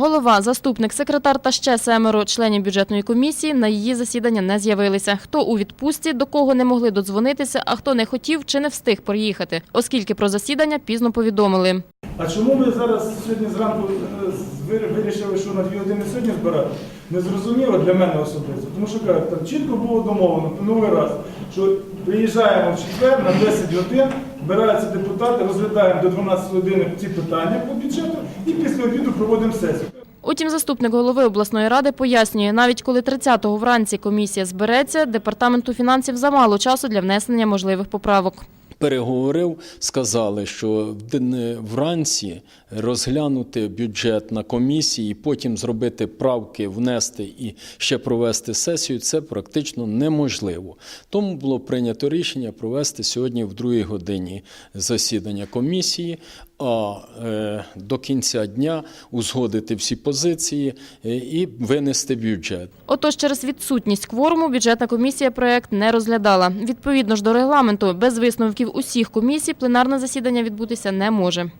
Голова, заступник, секретар та ще семеро членів бюджетної комісії на її засідання не з'явилися. Хто у відпустці, до кого не могли додзвонитися, а хто не хотів чи не встиг приїхати, оскільки про засідання пізно повідомили. А чому ви зараз сьогодні зранку е, вирішили, що на дві години сьогодні збирати? Не зрозуміло для мене особисто. Тому що кажуть, там чітко було домовлено минулий раз, що приїжджаємо в четвер на 10 годин, збираються депутати, розглядаємо до 12 години ці питання по бюджету і після обіду проводимо сесію. Утім, заступник голови обласної ради пояснює, навіть коли 30-го вранці комісія збереться, департаменту фінансів замало часу для внесення можливих поправок. Переговорив, сказали, що вранці розглянути бюджет на комісії, потім зробити правки, внести і ще провести сесію це практично неможливо. Тому було прийнято рішення провести сьогодні в другій годині засідання комісії, а е, до кінця дня узгодити всі позиції е, і винести бюджет. Отож, через відсутність кворуму бюджетна комісія проект не розглядала. Відповідно ж до регламенту, без висновків усіх комісій пленарне засідання відбутися не може.